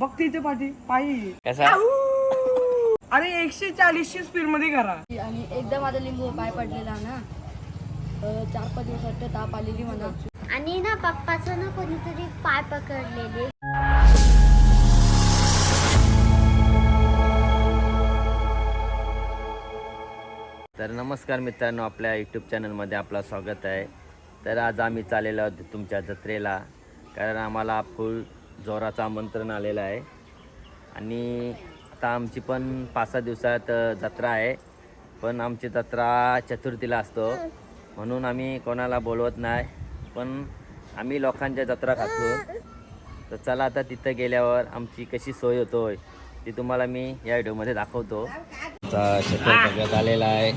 बघ तिथे पाठी पायी. कसा? अरे एकशे चाळीसची स्पीडमध्ये करा. आणि एकदा माझा लिंबू पाय पडलेला ना चार पाच दिवसात ताप आलेली म्हणा आणि ना पप्पाचं ना कोणीतरी पाय पकडलेले. तर नमस्कार मित्रांनो आपल्या यूट्यूब चॅनलमध्ये आपलं स्वागत आहे. तर आज आम्ही चाललेलो आहोत तुमच्या जत्रेला. कारण आम्हाला फुल जोराचं आमंत्रण आलेलं आहे. आणि आता आमची पण पाच सहा दिवसात जत्रा आहे. पण आमची जत्रा चतुर्थीला असतो. म्हणून आम्ही कोणाला बोलवत नाही. पण आम्ही लोकांच्या जत्रा खातो. तर चला आता तिथं गेल्यावर आमची कशी सोय होतोय ती तुम्हाला मी या व्हिडिओमध्ये दाखवतो. आता शकर भगत आलेला आहे.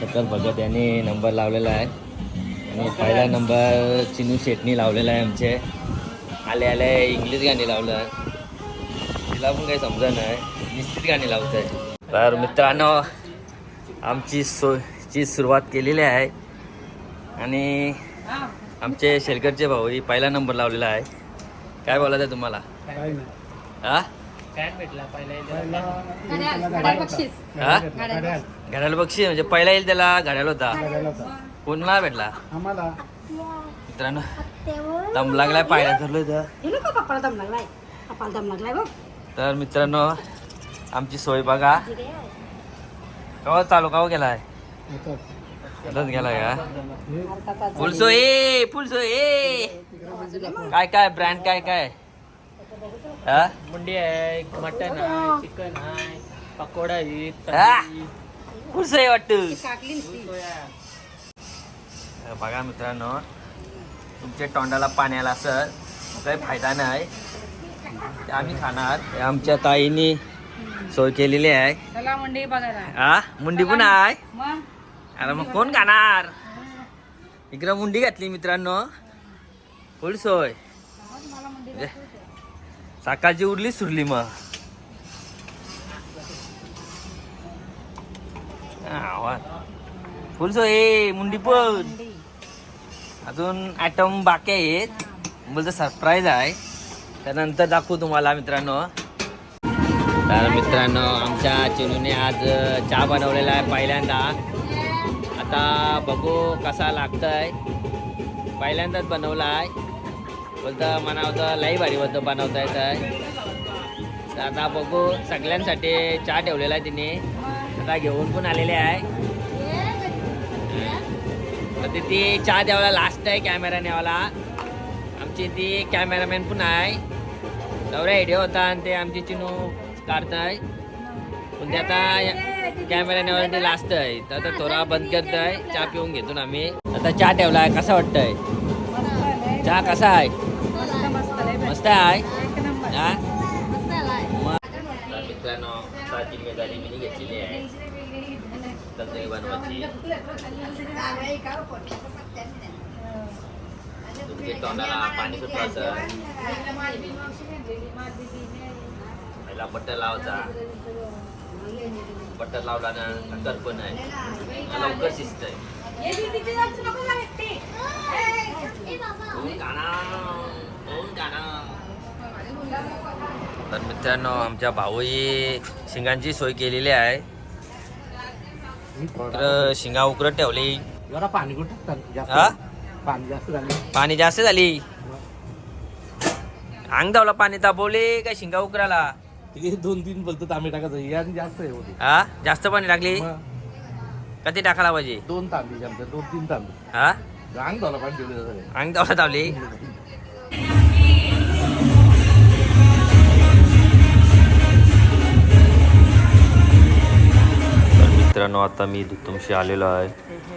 शकर भगत यांनी नंबर लावलेला आहे. आणि पहिला नंबर चिनू शेटनी लावलेला आहे आमचे. आले आले इंग्लिश गाणी लावलं तिला पण काही समजा नाही. निश्चित गाणी लावत आहे तर मित्रांनो आमची सोयची सुरुवात केलेली आहे. आणि आमचे शेलकरचे भाऊ ही पहिला नंबर लावलेला आहे. काय बोलायचं आहे तुम्हाला? हा हा घड्याळ बक्षी म्हणजे पहिला येईल त्याला घड्याळ होता. कोणाला भेटला? मित्रांनो दम लागलाय पायला धरलोय तर. तर मित्रांनो आमची सोय बघा. कवा चालू कवा गेलाय? आताच गेलाय का? फुलसो ए फुलसो ए काय काय ब्रँड काय काय? हा? मुंडी आहे मटन आहे चिकन आहे पकोडा आहे? फुलसो आहे. वाटतं. बघा मित्रांनो तुमच्या तोंडाला पाण्याला असं काही फायदा नाही. ते आम्ही खाणार. हे आमच्या ताईनी सोय केलेली आहे. चला मंडई बघायला. हा? मुंडी पण आहे मग? अरे मग कोण खाणार? इकडं मुंडी घातली मित्रांनो. फुल सोय. सकाळची उरली सुरली मग. फुल सोय मुंडी पण. अजून ॲटम बाकी आहेत. बोलतं सरप्राईज आहे. त्यानंतर दाखवू तुम्हाला मित्रांनो. तर मित्रांनो आमच्या चिनूने आज चहा बनवलेला आहे पहिल्यांदा. आता बघू कसा लागतंय. पहिल्यांदाच बनवला आहे. बोलतं म्हणा होतं लई भारी होतं बनवता येत आहे तर आता बघू सगळ्यांसाठी चहा ठेवलेला आहे तिने. आता घेऊन पण आलेले आहे. तर ती ती चहा द्यावाला लास्ट आहे कॅमेरा न्यावाला आमची ती कॅमेरामॅन पण आहे. नवरा व्हिडिओ होता आणि ते आमची चिनू काढताय. पण ते आता कॅमेरा न्यावाला ते लास्ट आहे. तर आता थोडा बंद करताय. चहा पिऊन घेतो ना आम्ही. आता चहा ठेवलाय कसा वाटतंय? चहा कसा आहे? मस्त आहे. हा मग तर मित्रांनो आता जिम्मेदारी मी घेतलेली आहे तंदुरी बनवायची तुमच्या तोंडाला पाणी सुटवायचं पहिला बटर लावायचा बटर लावला ना नंतर पण आहे. लवकर शिजत तर मित्रांनो आमच्या भाऊही शिंगांची सोय केलेली आहे. तर शिंगा उकरत ठेवली. जरा पाणी कुठं हा जास्त पाणी जास्त झाले. पाणी जास्त झाली. अंग धावला पाणी तापवले काय शिंगा उकराला? दोन तीन बोलतो तांबे टाकायचं. जास्त होते. हा? जास्त पाणी टाकली? मग? कधी टाकायला पाहिजे? दोन तांबे आमच्या दोन तीन तांबे. हा? अंग झालं पाणी ठेवले अंग धावला तावली मित्रांनो आता मी तुमशी आलेलो आहे.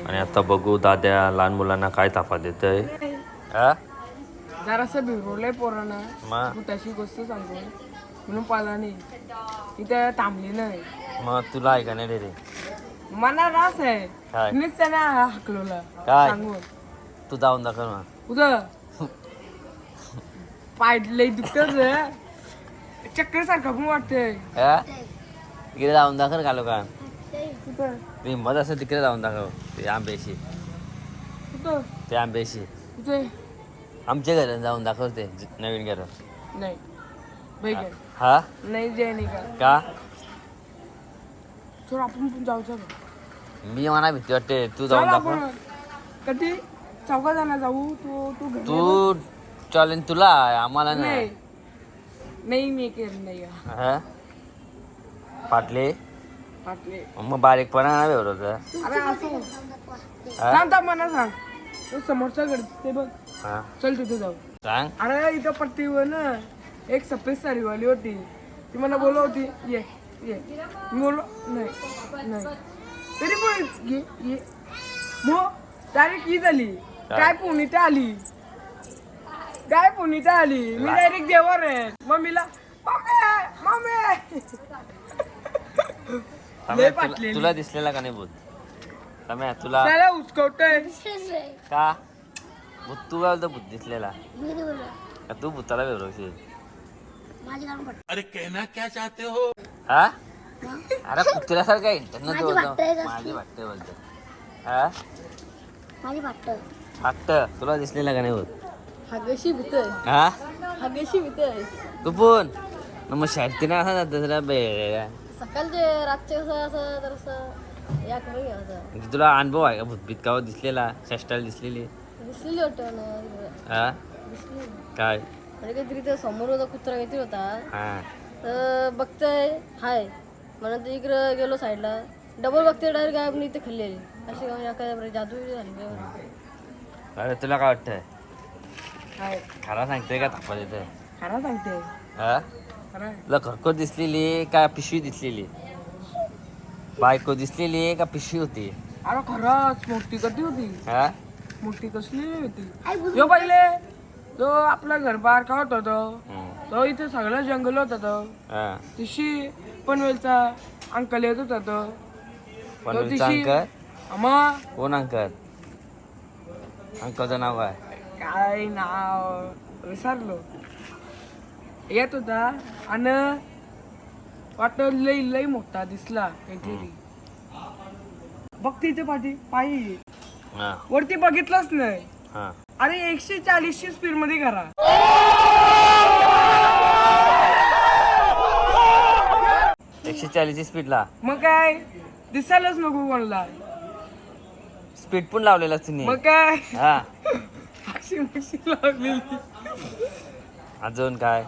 आणि आता बघू दाद्या लहान मुलांना काय ताफा देत आहे हा? जरासं भिरवलंय पोरांना. मग तशी गोष्ट सांगतो म्हणून पाला नाही इथे थांबली नाही मग तुला आहे का नाही रे मना रास आहे. मीच त्यांना हाकलवलं. काय? सांगून तू जाऊन दाखव ना. उदं पाय लई दुखत चक्कर सारखं पण वाटतंय. हा? तिकडे जाऊन दाखव घालो का? कुठं ते हिंमत असेल तिकडे जाऊन दाखव. ते आंब्याशी. ते आंब्याशी. आमच्या घरात जाऊन दाखवते नवीन घर. नाही हा? नाही का? आपण पण जाऊ चल. मी म्हणा भीती वाटते तू जाऊन दाखव. कधी? चौघा जण जाऊ तू तू तू चालेल तुला आम्हाला नाही. नाही. मी केर नाही का. फाटले मग बारीकपणा नाही बरोबर अरे असं. हा? थांब थांब मला सांग. तो समोरच्या घर ते बघ. हा? चल तिथे जाऊ. सांग. अरे इथं पट्टीवर ना एक सफेद साडीवाली होती. ती मला बोलव होती ये ये. मी बोललो नाही नाही. तरी पण ये ये. मग डायरेक्ट ही झाली. काय पुणे आली. काय पुणे आली. मी डायरेक्ट देवर आहे. मम्मीला मम्मी मम्मी. लय तुला- पाटलेली. तुला दिसलेला का नाही भूत तुला त्याला उचकवतोय. का? भूत तू काय बोलतो भूत दिसलेला. का तू भूताला काढून पट हा? अरे कुत्र्यासारखं आहे इंटरनेट माझी बोलतो. वाटतंय का? माझी वाटते बोलतो. हा? माझी वाटत वाटत. तुला दिसलेला का नाही भूत हागेशी भूत हा? हागेशी भूत तू पण न मग शाळेत नाही असा दुसरा बे. सकाळचे रातचे कसं असं तर असं या करून म्हणजे तुला अनुभव आहे का? भूतभीत का दिसलेला चेष्टाला दिसलेली? दिसलेली वाटतं ना हा? दिसली काय? म्हणजे काहीतरी ते समोर होता कुत्रा काहीतरी होता. हा. तर बघतोय हाय. म्हणून ते इकडं गेलो साईडला. डबल बघते डायरेक्ट गायब नाही ते खाल्लेली अशी म्हणजे काय बरं जादू बिदू झाली काय बरं. अरे तुला काय वाटतंय? काय खरा सांगते का थापा देते खरा सांगते हा? तुला घरको दिसलेली का पिशवी दिसलेली बायको दिसलेली का पिशवी होती? अरे खरंच मोठी कधी होती? हा? मोठी कसली होती? जो पहिले तो आपला घर बाहेर का होता तो. तो इथे सगळं जंगल होता तो. तिशी पनवेलचा अंकल येत होता तो. पनवेलचा अंकल? मग कोण अंकल? अंकलचं नाव काय? काय नाव? विसरलो. येत होता आणि वाटत लई लई मोठा दिसला काहीतरी. बघ तिथे पाठी पायी. हा. वरती बघितलंच नाही. हा. अरे एकशे चाळीसची स्पीडमध्ये करा. एकशे चाळीसची स्पीडला मग काय? दिसायलाच नको कोणाला. स्पीड पण लावलेला तुम्ही मग काय? हा. अशी अजून काय?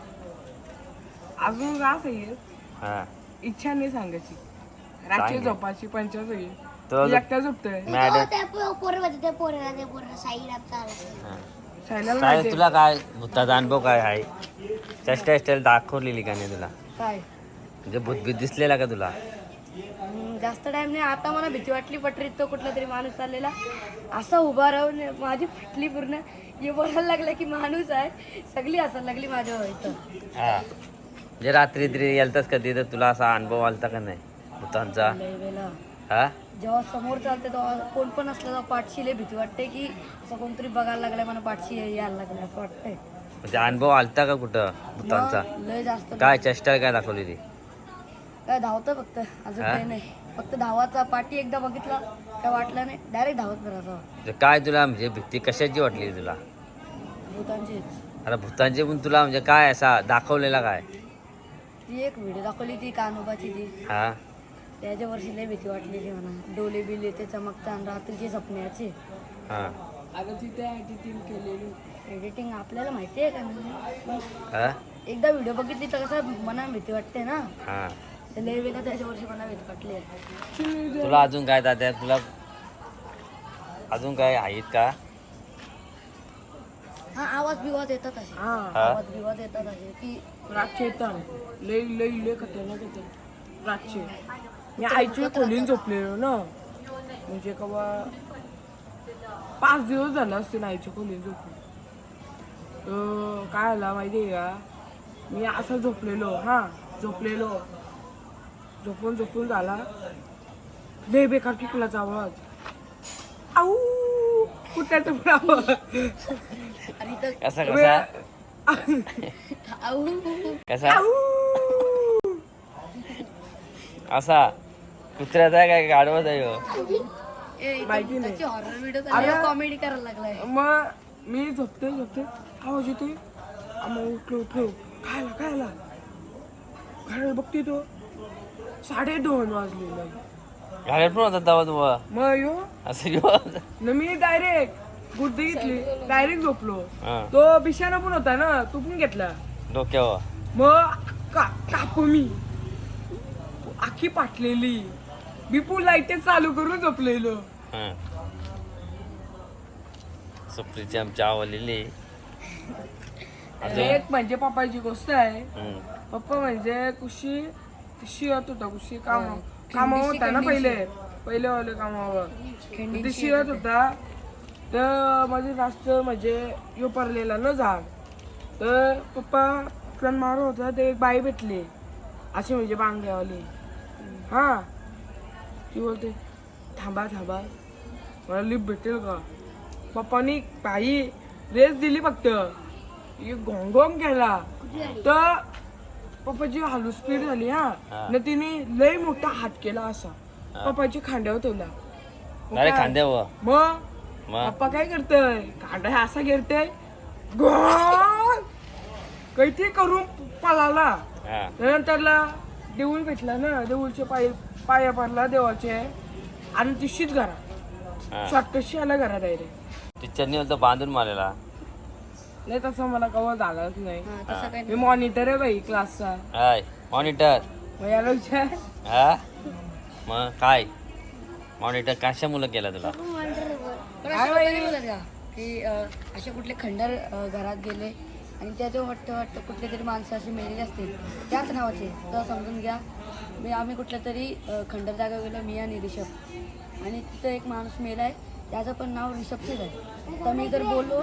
अजून का आहे. हा. इच्छा नाही सांगायची. रात्री सांग. झोपाची पंचायत होईल. तो ती एकटा झोपतोय. मॅडम त्या पोरं होते त्या हा. काय माहिती तुला काय भूताचा अनुभव काय आहे? चेष्टा स्टाईल दाखवलेली का नाही तुला? काय? म्हणजे भूतभीत दिसलेला का तुला? हम्म, जास्त टाइम नाही. आता मला भीती वाटली पटरीत तो कुठला तरी माणूस चाललेला. असा उभा राहून माझी फाटली पूर्ण. हे बोलायला लागला की माणूस आहे. सगळी असायला लागली माझ्या इथं. हा. म्हणजे रात्री तरी गेलतास कधी तर तुला असा अनुभव आलता का नाही? भूतांचा? लय हा? जेव्हा समोर चालते तेव्हा कोण पण असलं तेव्हा पाठशी लय भीती वाटते की असं कोणतरी बघायला लागलाय मला पाठशी यायला लागलं असं वाटतंय. म्हणजे अनुभव आलता का कुठं भूतांचा? मग लय जास्त काय चेष्टा काय दाखवलेली काय धावतं फक्त अजून हा? काही नाही. फक्त धावाचा पाठी एकदा बघितला काय वाटलं नाही डायरेक्ट धावत करायचा म्हणजे काय तुला म्हणजे भीती कशाची वाटली तुला? भूतांचीच. अरे भूतांची पण तुला म्हणजे काय असा दाखवलेला काय? ती एक व्हिडिओ दाखवली ती कानोबाची ती. हा. त्याच्या वर्षी लय भीती वाटलेली म्हणा डोले बिले ते चमकताना रात्रीची सपन्याची. हा. आता तिथे एडिटिंग केलेली. एडिटिंग आपल्याला माहिती आहे का? हा? एकदा व्हिडिओ बघितली तर कसं मना भीती वाटते ना? हा. तर लय वेगळं त्याच्या वर्षी मला भीती वाटली. आहे तुला अजून काय दादा तुला अजून काय आहेत का? हा आवाज बिवाज येतात असे हा. हा? आवाज बिवाज येतात असे की रातचे येतात लई लई लई खतरनाक येतात रातचे. मी आईच्या खोलीन झोपलेलो ना. म्हणजे कवा पाच दिवस झाला असतील आईच्या खोलीन झोपून. तर काय आला माहिती आहे का? मी असं झोपलेलो हा झोपलेलो. झोपून झोपून झाला. लय बेकार किकलाचा आवाज. आऊ! तर कसा कसा? आऊ कसा? असा. कुत्र्याचा काय गाडवाचा आहे? माहिती नाही. कॉमेडी करायला लागलाय. मग मी झोपते झोपते. आवाज येते मग उठलो उठलो. खायला खायला. कारण बघते तो. साडे दोन वाजलेलं गाड्यात पण होता तवा तू मग यो असं घेऊ न मी डायरेक्ट गुड्डी घेतली. डायरेक्ट झोपलो. हा. तो बिशाना पण होता ना तो पण घेतला. डोक्यावर. मग का कापू मी. आखी पाटलेली. बिपूल लाइट चालू करून झोपलेलो. हा. सुप्रीची आमची आवडलेली. अजून? एक म्हणजे पप्पाची गोष्ट आहे. हम्म. पप्पा म्हणजे कुशी कुशी येत होता कुशी काम कामावर होता ना पहिले. पहिले वाले कामावर. ते शिरत होता. तर माझे जास्त म्हणजे यो पडलेला ना झाड. तर पप्पा प्लॅन मारत होता ते एक बाई भेटली. अशी म्हणजे बांगड्यावाली. हा. ती बोलते थांबा थांबा. मला लिफ्ट भेटेल का? पप्पानी बाई रेस दिली फक्त. गोंगोंग केला. तर पप्पाची हालू स्पीड झाली हा. न तिने लय मोठा हात केला असा. पप्पाची खांद्यावर ठेवला. अरे? खांद्यावर? मग? पप्पा काय करतय? कांदा असा घेरते कैती करून पळाला. त्यानंतरला देऊळ भेटला ना देऊळचे पाय पाया पडला देवाचे. आणि तिशीच घरा शॉर्टकटशी आला घरा डायरेक्ट बांधून मारलेला. नाही तसं मला कवा झालाच नाही. हा, तसं काही मी मॉनिटर आहे बाई क्लासचा. Hi monitor. मग याला विचार. हा? मग काय? मॉनिटर कशा मुलं केला तुला? पण असं कधी नाही बोलत का की अं, असे कुठले खंडर अं, घरात गेले आणि त्याच्या वाटतं वाटतं कुठले तरी माणसं अशी मेलेली असतील. त्याच नावाचे तर समजून घ्या. मी आम्ही कुठल्या तरी अं, खंडर जागा गेलो मी आणि रिषभ. आणि तिथं एक माणूस मेला आहे त्याचं पण नाव रिषभचेच आहे. तर मी जर बोललो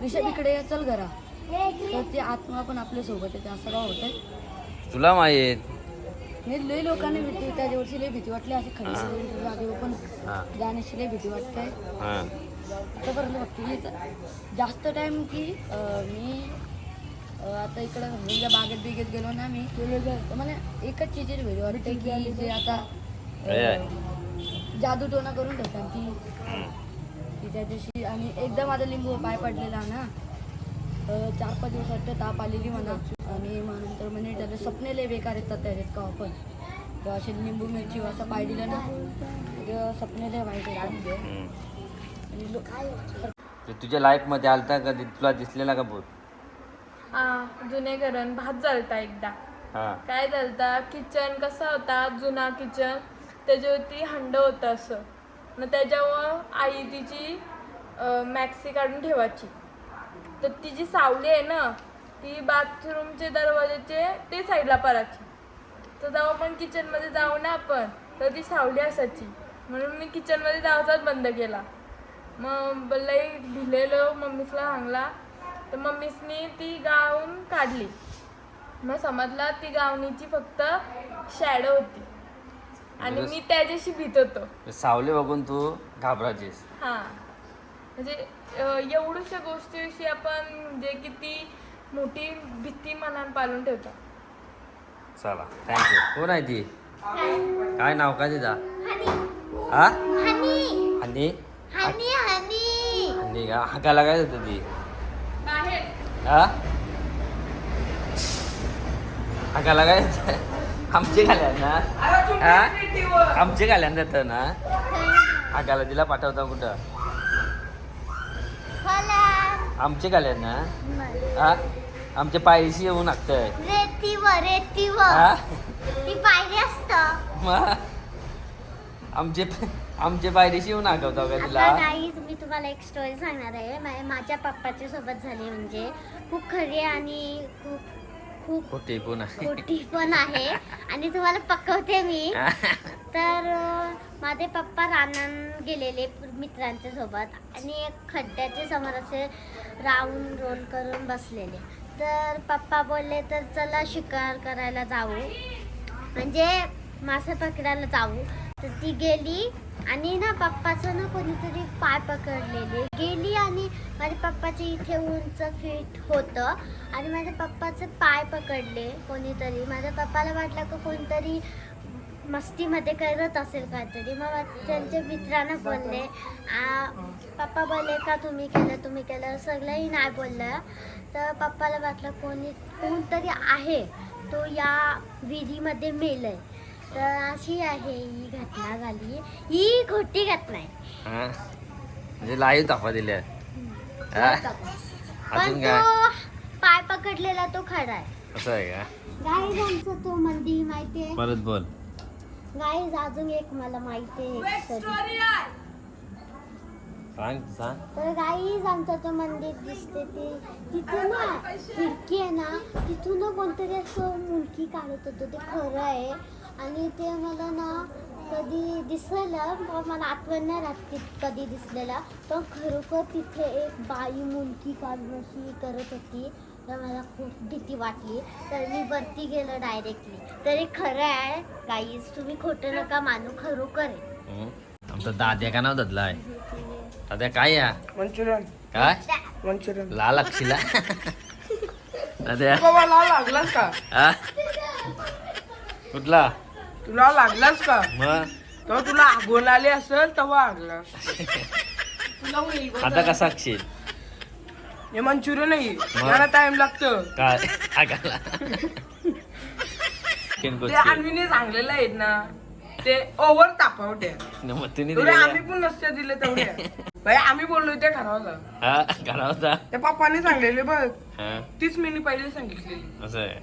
रिषभ इकडे ये, चल घरा. तर ती आत्मा पण आपल्यासोबत येते असं काय होतंय. तुला माहीत. नाही लई लोकांना भीती त्या दिवशी लई भीती वाटली अशी खंडर जागेवर पण जाण्याची लई भीती वाटते. आतापर्यंत बघते की जास्त टाइम की मी आता इकडं म्हणजे बागेत बिगेत गेलो ना मी तर मला एकच चीज वेगळी वाटते की जे आता जादू टोना करून ठेवतात ती. की त्या दिवशी आणि एकदा माझा लिंबू पाय पडलेला ना अं, चार पाच दिवसात ताप आलेली म्हणा. आणि मग नंतर म्हणे त्याला स्वप्ने लय बेकार येतात त्याच्यात का आपण तर असे लिंबू मिरची असं पाय दिलं ना तर स्वप्ने लय वाईट येतात. तुझ्या लाईफमध्ये आलता कधी तुला दिसलेला का भूत? हा जुने घरण भात जळता एकदा. हा. काय जळता? किचन कसा होता? जुना किचन त्याच्यावरती हंड होतं असं. मग त्याच्यावर आई तिची मॅक्सी काढून ठेवायची. तर ती जी सावली आहे ना ती बाथरूमचे दरवाजाचे ते साईडला पडायची तर जेव्हा पण किचनमध्ये जाऊ ना आपण तर ती सावली असायची. म्हणून मी किचनमध्ये जायचाच बंद केला. मग लई भिलेलो मम्मीसला सांगला तर मम्मीसनी ती गाऊन काढली. मग समजला ती गावणीची फक्त शॅडो होती. आणि मी त्याच्याशी भीत होतो. ते सावली बघून तू घाबरायचीस. हा. म्हणजे एवढ्याशा गोष्टीविषयी आपण म्हणजे किती मोठी भीती मनात पालून ठेवतो. चला थँक्यू कोण आहे ती? काय नाव काय तिचा? हा? हनी. आणि हनी का? हाकाला काय होतं ती? बाहेर. हा? हाकाला काय होतं? आमचे घाल्या ना? हा? आमचे घाल्यान जातं ना? हाकाला तिला पाठवता कुठं? आमचे घाल्यान ना? हा? आमच्या पायरीशी येऊन लागतंय रेतीवर रेतीवर. हा? ती पायरी असतं. मग आमचे आमचे पायरीशी येऊन हाकवता का तिला? आता नाहीच मी तुम्हाला एक स्टोरी सांगणार आहे. माझ्या पप्पाच्या सोबत झाली म्हणजे. खूप खरी आणि खूप खूप खोटे कोण आहे. खोटी पण आहे. आणि तुम्हाला पकवते मी. तर माझे पप्पा रानात गेलेले मित्रांच्या सोबत. आणि एक खड्ड्याच्या समोर असे राऊंड रोल करून बसलेले. तर पप्पा बोलले तर चला शिकार करायला जाऊ. म्हणजे मासे पकडायला जाऊ. तर ती गेली. आणि ना पप्पाचं ना कोणीतरी पाय पकडलेले. गेली आणि माझ्या पप्पाचे इथे उंच फिट होतं. आणि माझ्या पप्पाचे पाय पकडले कोणीतरी. माझ्या पप्पाला वाटलं का कोणतरी मस्तीमध्ये करत असेल काहीतरी. मग त्यांच्या मित्रांना बोलले पप्पा बोलले का तुम्ही केलं तुम्ही केलं? सगळंही नाही बोललं. तर पप्पाला वाटलं कोणी कोणतरी आहे तो या विधीमध्ये मेलं आहे तर अशी आहे ही घटना झाली. ही खोटी घटना आहे. हा? म्हणजे लाईव्ह दाखवा दिल्या हा? पण अजून तो काय? पाय पकडलेला तो खरा आहे. असं आहे का? गाईज आमचं तो मंदिर माहितीये परत बोल. गाईज अजून एक मला माहिती आहे तरी सांग सांग. तर गाईज आमचं तो मंदिर दिसते ते. तिथून ना खिडकी आहे ना तिथून ना कोणतरी असं मुलगी काढत होतं. ते खरं आहे. आणि ते मला ना कधी दिसलं पण मला आठवण नाही राहत की कधी दिसलेलं. पण खरोखर तिथे एक बाई मुलगी काढून अशी करत होती तर मला खूप भीती वाटली. तर मी वरती गेलो डायरेक्टली तरी खरं आहे गाईज तुम्ही खोटं नका मानू खरोखर आहे. आमचा दाद्या का नाव धरला आहे दाद्या काय या? मंचुरियन. काय? मंचुरियन. लाल अक्षीला. दाद्या. बाबा लाव लागलास का? हा? कुठला? तुला लागलास का? मग? तेव्हा तुला आगवण आली असेल तेव्हा आगला तुला होईल. आता कसा अक्षील हे मंचुरियन नाही त्याला टाइम लागतं. काय? आगाला. चिकन ते सांगलेलं आहेत ना ते ओव्हर मग तुम्ही तेवढे आम्ही दिलेल्या पण नसते दिले तेवढे. भाई आम्ही बोललो ते ठरवलं. हा घरा होता त्या पप्पाने सांगलेले बघ. हा. तीच मी पहिले सांगितलेली. असं आहे.